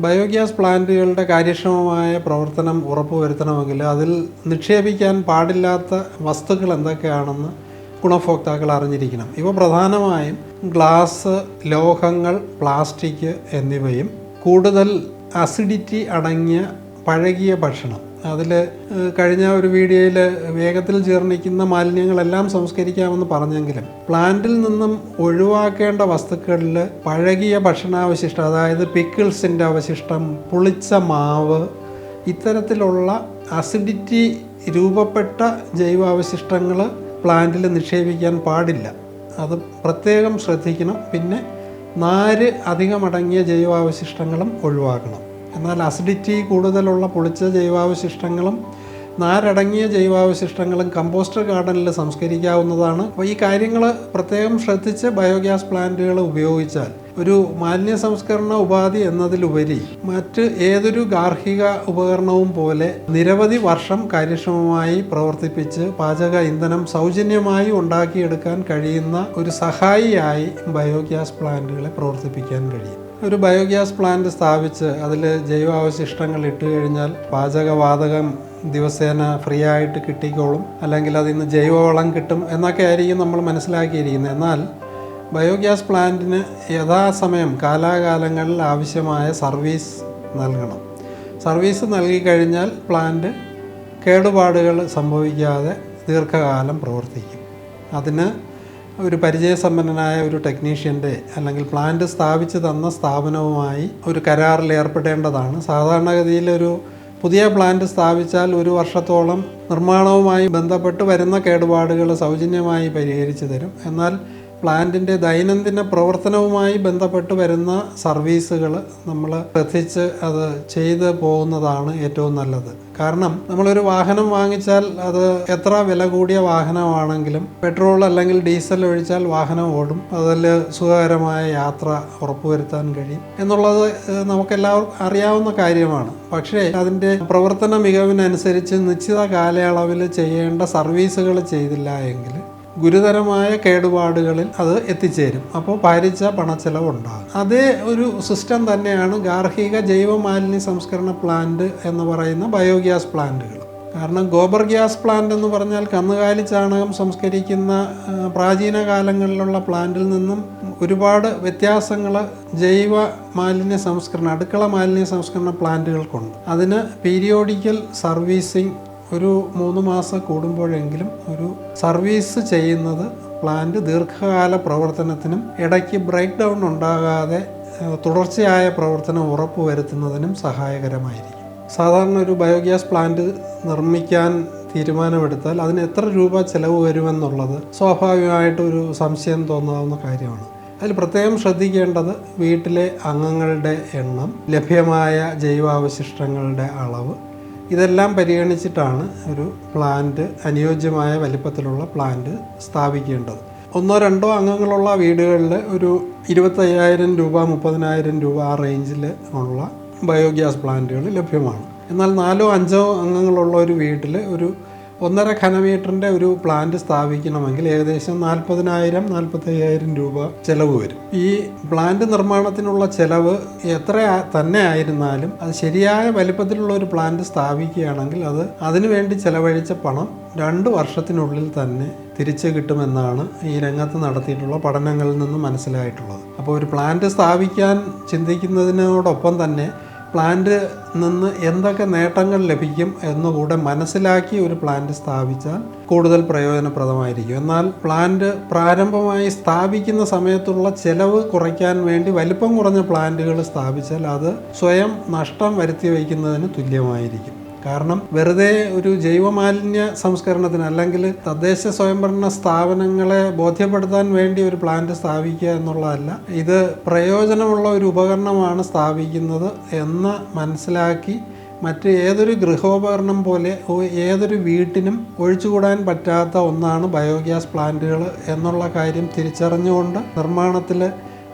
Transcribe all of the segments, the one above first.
Biogas പ്ലാന്റുകളുടെ കാര്യക്ഷമമായ പ്രവർത്തനം ഉറപ്പുവരുത്തണമെങ്കിൽ അതിൽ നിക്ഷേപിക്കാൻ പാടില്ലാത്ത വസ്തുക്കൾ എന്തൊക്കെയാണെന്ന് ഗുണഭോക്താക്കൾ അറിഞ്ഞിരിക്കണം. ഇവ പ്രധാനമായും ഗ്ലാസ് ലോഹങ്ങൾ പ്ലാസ്റ്റിക് എന്നിവയും കൂടുതൽ അസിഡിറ്റി അടങ്ങിയ പഴകിയ ഭക്ഷണം. അതിൽ കഴിഞ്ഞ ഒരു വീഡിയോയിൽ വേഗത്തിൽ ജീർണിക്കുന്ന മാലിന്യങ്ങളെല്ലാം സംസ്കരിക്കാമെന്ന് പറഞ്ഞെങ്കിലും പ്ലാന്റിൽ നിന്നും ഒഴിവാക്കേണ്ട വസ്തുക്കളിൽ പഴകിയ ഭക്ഷണാവശിഷ്ടം അതായത് പിക്കിൾസിന്റെ അവശിഷ്ടം പുളിച്ച മാവ് ഇത്തരത്തിലുള്ള അസിഡിറ്റി രൂപപ്പെട്ട ജൈവാവശിഷ്ടങ്ങൾ പ്ലാന്റിൽ നിക്ഷേപിക്കാൻ പാടില്ല. അത് പ്രത്യേകം ശ്രദ്ധിക്കണം. പിന്നെ നാര് അധികമടങ്ങിയ ജൈവാവശിഷ്ടങ്ങളും ഒഴിവാക്കണം. എന്നാൽ അസിഡിറ്റി കൂടുതലുള്ള പൊളിച്ച ജൈവാവശിഷ്ടങ്ങളും നാരടങ്ങിയ ജൈവാവശിഷ്ടങ്ങളും കമ്പോസ്റ്റർ ഗാർഡനിൽ സംസ്കരിക്കാവുന്നതാണ്. അപ്പോൾ ഈ കാര്യങ്ങൾ പ്രത്യേകം ശ്രദ്ധിച്ച് ബയോഗ്യാസ് പ്ലാന്റുകൾ ഉപയോഗിച്ചാൽ ഒരു മാലിന്യ സംസ്കരണ ഉപാധി എന്നതിലുപരി മറ്റ് ഏതൊരു ഗാർഹിക ഉപകരണവും പോലെ നിരവധി വർഷം കാര്യക്ഷമമായി പ്രവർത്തിപ്പിച്ച് പാചക ഇന്ധനം സൗജന്യമായി ഉണ്ടാക്കിയെടുക്കാൻ കഴിയുന്ന ഒരു സഹായിയായി ബയോഗ്യാസ് പ്ലാന്റുകളെ പ്രവർത്തിപ്പിക്കാൻ കഴിയും. ഒരു ബയോഗ്യാസ് പ്ലാന്റ് സ്ഥാപിച്ച് അതിൽ ജൈവാവശിഷ്ടങ്ങൾ ഇട്ട് കഴിഞ്ഞാൽ പാചകവാതകം ദിവസേന ഫ്രീ ആയിട്ട് കിട്ടിക്കോളും. അല്ലെങ്കിൽ അതിൽ നിന്ന് ജൈവവളം കിട്ടും എന്നൊക്കെ ആയിരിക്കും നമ്മൾ മനസ്സിലാക്കിയിരിക്കുന്നത്. എന്നാൽ ബയോഗ്യാസ് പ്ലാന്റിന് യഥാസമയം കാലാകാലങ്ങളിൽ ആവശ്യമായ സർവീസ് നൽകണം. സർവീസ് നൽകിക്കഴിഞ്ഞാൽ പ്ലാന്റ് കേടുപാടുകൾ സംഭവിക്കാതെ ദീർഘകാലം പ്രവർത്തിക്കും. അതിന് ഒരു പരിചയസമ്പന്നനായ ഒരു ടെക്നീഷ്യന്റെ അല്ലെങ്കിൽ പ്ലാന്റ് സ്ഥാപിച്ചു തന്ന സ്ഥാപനവുമായി ഒരു കരാറിൽ ഏർപ്പെടേണ്ടതാണ്. സാധാരണഗതിയിൽ ഒരു പുതിയ പ്ലാന്റ് സ്ഥാപിച്ചാൽ ഒരു വർഷത്തോളം നിർമ്മാണവുമായി ബന്ധപ്പെട്ട് വരുന്ന കേടുപാടുകൾ സൗജന്യമായി പരിഹരിച്ചു തരും. എന്നാൽ പ്ലാന്റിന്റെ ദൈനംദിന പ്രവർത്തനവുമായി ബന്ധപ്പെട്ട് വരുന്ന സർവീസുകൾ നമ്മൾ ശ്രദ്ധിച്ച് അത് ചെയ്ത് പോകുന്നതാണ് ഏറ്റവും നല്ലത്. കാരണം നമ്മളൊരു വാഹനം വാങ്ങിച്ചാൽ അത് എത്ര വില കൂടിയ വാഹനമാണെങ്കിലും പെട്രോൾ അല്ലെങ്കിൽ ഡീസൽ ഒഴിച്ചാൽ വാഹനം ഓടും. അതിൽ സുഖകരമായ യാത്ര ഉറപ്പുവരുത്താൻ കഴിയും. എന്നുള്ളത് നമുക്കെല്ലാവർക്കും അറിയാവുന്ന കാര്യമാണ്. പക്ഷേ അതിന്റെ പ്രവർത്തന മികവിനനുസരിച്ച് നിശ്ചിത കാലയളവിൽ ചെയ്യേണ്ട സർവീസുകൾ ചെയ്തില്ല എങ്കിൽ ഗുരുതരമായ കേടുപാടുകളിൽ അത് എത്തിച്ചേരും. അപ്പോൾ ഭാരിച്ച പണച്ചെലവ് ഉണ്ടാകും അതേ ഒരു സിസ്റ്റം തന്നെയാണ് ഗാർഹിക ജൈവ മാലിന്യ സംസ്കരണ പ്ലാന്റ് എന്ന് പറയുന്ന ബയോഗ്യാസ് പ്ലാന്റുകൾ. കാരണം ഗോബർ ഗ്യാസ് പ്ലാന്റ് എന്ന് പറഞ്ഞാൽ കന്നുകാലി ചാണകം സംസ്കരിക്കുന്ന പ്രാചീന കാലങ്ങളിലുള്ള പ്ലാന്റിൽ നിന്നും ഒരുപാട് വ്യത്യാസങ്ങൾ ജൈവ മാലിന്യ സംസ്കരണ അടുക്കള മാലിന്യ സംസ്കരണ പ്ലാന്റുകൾക്കുണ്ട്. അതിന് പീരിയോഡിക്കൽ സർവീസിങ് ഒരു മൂന്ന് മാസം കൂടുമ്പോഴെങ്കിലും ഒരു സർവീസ് ചെയ്യുന്നത് പ്ലാന്റ് ദീർഘകാല പ്രവർത്തനത്തിനും ഇടയ്ക്ക് ബ്രേക്ക് ഡൗൺ ഉണ്ടാകാതെ തുടർച്ചയായ പ്രവർത്തനം ഉറപ്പുവരുത്തുന്നതിനും സഹായകരമായിരിക്കും. സാധാരണ ഒരു ബയോഗ്യാസ് പ്ലാന്റ് നിർമ്മിക്കാൻ തീരുമാനമെടുത്താൽ അതിന് എത്ര രൂപ ചിലവ് വരുമെന്നുള്ളത് സ്വാഭാവികമായിട്ട് ഒരു സംശയം തോന്നാവുന്ന കാര്യമാണ്. അതിൽ പ്രത്യേകം ശ്രദ്ധിക്കേണ്ടത് വീട്ടിലെ അംഗങ്ങളുടെ എണ്ണം ലഭ്യമായ ജൈവാവശിഷ്ടങ്ങളുടെ അളവ് ഇതെല്ലാം പരിഗണിച്ചിട്ടാണ് ഒരു പ്ലാന്റ് അനുയോജ്യമായ വലിപ്പത്തിലുള്ള പ്ലാന്റ് സ്ഥാപിക്കേണ്ടത്. ഒന്നോ രണ്ടോ അംഗങ്ങളുള്ള വീടുകളിൽ ഒരു ഇരുപത്തയ്യായിരം രൂപ മുപ്പതിനായിരം രൂപ ആ റേഞ്ചിൽ ഉള്ള ബയോഗ്യാസ് പ്ലാന്റുകൾ ലഭ്യമാണ്. എന്നാൽ നാലോ അഞ്ചോ അംഗങ്ങളുള്ള ഒരു വീട്ടിൽ ഒരു ഒന്നര ഘനമീറ്ററിന്റെ ഒരു പ്ലാന്റ് സ്ഥാപിക്കണമെങ്കിൽ ഏകദേശം നാൽപ്പതിനായിരം നാൽപ്പത്തയ്യായിരം രൂപ ചെലവ് വരും. ഈ പ്ലാന്റ് നിർമ്മാണത്തിനുള്ള ചെലവ് എത്ര തന്നെ ആയിരുന്നാലും അത് ശരിയായ വലിപ്പത്തിലുള്ള ഒരു പ്ലാന്റ് സ്ഥാപിക്കുകയാണെങ്കിൽ അത് അതിനുവേണ്ടി ചെലവഴിച്ച പണം രണ്ട് വർഷത്തിനുള്ളിൽ തന്നെ തിരിച്ചു കിട്ടുമെന്നാണ് ഈ രംഗത്ത് നടത്തിയിട്ടുള്ള പഠനങ്ങളിൽ നിന്ന് മനസ്സിലായിട്ടുള്ളത്. അപ്പോൾ ഒരു പ്ലാന്റ് സ്ഥാപിക്കാൻ ചിന്തിക്കുന്നതിനോടൊപ്പം തന്നെ പ്ലാന്റ് നിന്ന് എന്തൊക്കെ നേട്ടങ്ങൾ ലഭിക്കും എന്നുകൂടെ മനസ്സിലാക്കി ഒരു പ്ലാന്റ് സ്ഥാപിച്ചാൽ കൂടുതൽ പ്രയോജനപ്രദമായിരിക്കും. എന്നാൽ പ്ലാന്റ് പ്രാരംഭമായി സ്ഥാപിക്കുന്ന സമയത്തുള്ള ചെലവ് കുറയ്ക്കാൻ വേണ്ടി വലിപ്പം കുറഞ്ഞ പ്ലാന്റുകൾ സ്ഥാപിച്ചാൽ അത് സ്വയം നഷ്ടം വരുത്തി വയ്ക്കുന്നതിന് തുല്യമായിരിക്കും. കാരണം വെറുതെ ഒരു ജൈവമാലിന്യ സംസ്കരണത്തിന് അല്ലെങ്കിൽ തദ്ദേശ സ്വയംഭരണ സ്ഥാപനങ്ങളെ ബോധ്യപ്പെടുത്താൻ വേണ്ടി ഒരു പ്ലാന്റ് സ്ഥാപിക്കുക എന്നുള്ളതല്ല ഇത് പ്രയോജനമുള്ള ഒരു ഉപകരണമാണ് സ്ഥാപിക്കുന്നത് എന്ന് മനസ്സിലാക്കി മറ്റ് ഏതൊരു ഗൃഹോപകരണം പോലെ ഏതൊരു വീട്ടിനും ഒഴിച്ചുകൂടാൻ പറ്റാത്ത ഒന്നാണ് ബയോഗ്യാസ് പ്ലാന്റുകൾ എന്നുള്ള കാര്യം തിരിച്ചറിഞ്ഞുകൊണ്ട് നിർമ്മാണത്തിൽ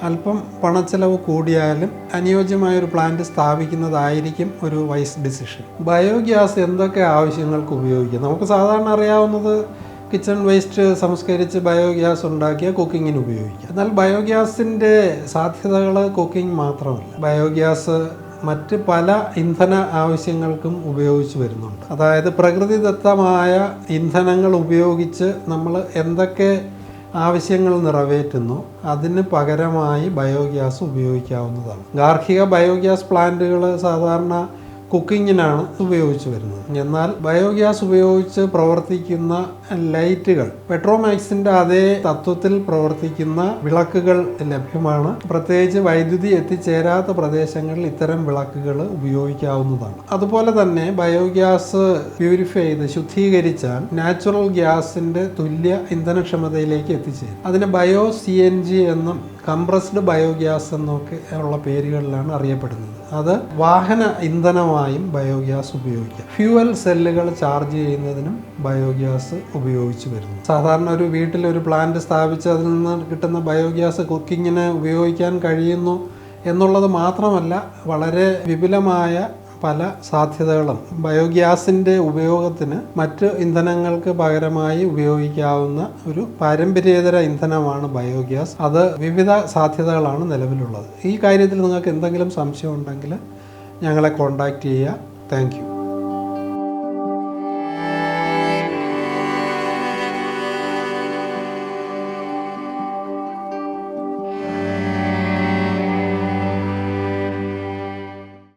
അല്പം പണച്ചെലവ് കൂടിയാലും അനുയോജ്യമായ ഒരു പ്ലാന്റ് സ്ഥാപിക്കുന്നതായിരിക്കും ഒരു വൈസ് ഡിസിഷൻ. ബയോഗ്യാസ് എന്തൊക്കെ ആവശ്യങ്ങൾക്ക് ഉപയോഗിക്കാം? നമുക്ക് സാധാരണ അറിയാവുന്നത് കിച്ചൺ വേസ്റ്റ് സംസ്കരിച്ച് ബയോഗ്യാസ് ഉണ്ടാക്കിയ കുക്കിങ്ങിന് ഉപയോഗിക്കാം. എന്നാൽ ബയോഗ്യാസിന്റെ സാധ്യതകൾ കുക്കിംഗ് മാത്രമല്ല. ബയോഗ്യാസ് മറ്റ് പല ഇന്ധന ആവശ്യങ്ങൾക്കും ഉപയോഗിച്ച് വരുന്നുണ്ട്. അതായത് പ്രകൃതിദത്തമായ ഇന്ധനങ്ങൾ ഉപയോഗിച്ച് നമ്മൾ എന്തൊക്കെ ആവശ്യങ്ങൾ നിറവേറ്റുന്നു. അതിന് പകരമായി ബയോഗ്യാസ് ഉപയോഗിക്കാവുന്നതാണ്. ഗാർഹിക ബയോഗ്യാസ് പ്ലാന്റുകൾ സാധാരണ കുക്കിങ്ങിനാണ് ഉപയോഗിച്ച് വരുന്നത്. എന്നാൽ ബയോഗ്യാസ് ഉപയോഗിച്ച് പ്രവർത്തിക്കുന്ന ലൈറ്റുകൾ പെട്രോമാക്സിന്റെ അതേ തത്വത്തിൽ പ്രവർത്തിക്കുന്ന വിളക്കുകൾ ലഭ്യമാണ്. പ്രത്യേകിച്ച് വൈദ്യുതി എത്തിച്ചേരാത്ത പ്രദേശങ്ങളിൽ ഇത്തരം വിളക്കുകൾ ഉപയോഗിക്കാവുന്നതാണ്. അതുപോലെ തന്നെ ബയോഗ്യാസ് പ്യൂരിഫൈ ചെയ്ത് ശുദ്ധീകരിച്ചാൽ നാച്ചുറൽ ഗ്യാസിന്റെ തുല്യ ഇന്ധനക്ഷമതയിലേക്ക് എത്തിച്ചേരും. അതിന് ബയോ സി എൻ ജി എന്നും കംപ്രസ്ഡ് ബയോഗ്യാസ് എന്നൊക്കെ ഉള്ള പേരുകളിലാണ് അറിയപ്പെടുന്നത്. അത് വാഹന ഇന്ധനമായും ബയോഗ്യാസ് ഉപയോഗിക്കാം. ഫ്യൂവൽ സെല്ലുകൾ ചാർജ് ചെയ്യുന്നതിനും ബയോഗ്യാസ് ഉപയോഗിച്ച് വരുന്നു. സാധാരണ ഒരു വീട്ടിൽ ഒരു പ്ലാന്റ് സ്ഥാപിച്ച് അതിൽ നിന്ന് കിട്ടുന്ന ബയോഗ്യാസ് കുക്കിങ്ങിന് ഉപയോഗിക്കാൻ കഴിയുന്നു എന്നുള്ളത് മാത്രമല്ല വളരെ വിപുലമായ പല സാധ്യതകളും. ബയോഗ്യാസിന്റെ ഉപയോഗത്തിന് മറ്റ് ഇന്ധനങ്ങൾക്ക് പകരമായി ഉപയോഗിക്കാവുന്ന ഒരു പാരമ്പര്യേതര ഇന്ധനമാണ് ബയോഗ്യാസ്. അത് വിവിധ സാധ്യതകളാണ് നിലവിലുള്ളത്. ഈ കാര്യത്തിൽ നിങ്ങൾക്ക് എന്തെങ്കിലും സംശയം ഉണ്ടെങ്കിൽ ഞങ്ങളെ കോൺടാക്റ്റ് ചെയ്യുക. താങ്ക്